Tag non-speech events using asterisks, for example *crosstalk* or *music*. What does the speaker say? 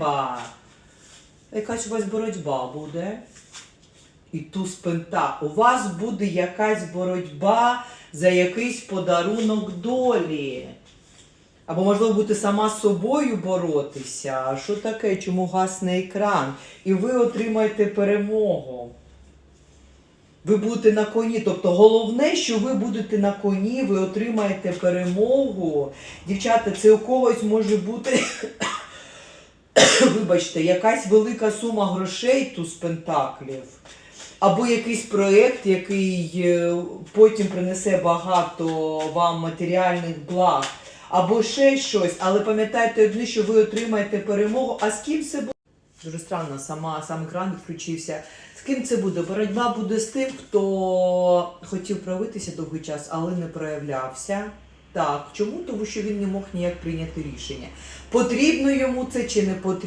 Ба. Якась у вас боротьба буде. І туз пента. У вас буде якась боротьба за якийсь подарунок долі. Або, можливо, будете сама з собою боротися. А що таке? Чому гасне екран? І ви отримаєте перемогу. Ви будете на коні. Тобто головне, що ви будете на коні, ви отримаєте перемогу. Дівчата, це у когось може бути, *coughs* вибачте, якась велика сума грошей туз пентаклів. Або якийсь проєкт, який е, потім принесе багато вам матеріальних благ, або ще щось, але пам'ятайте одне, що ви отримаєте перемогу. А з ким це буде? Дуже странно, сама сам екран відключився. З ким це буде? Боротьба буде з тим, хто хотів проявитися довгий час, але не проявлявся. Так, чому? Тому що він не мог ніяк прийняти рішення. Потрібно йому це чи не потрібно?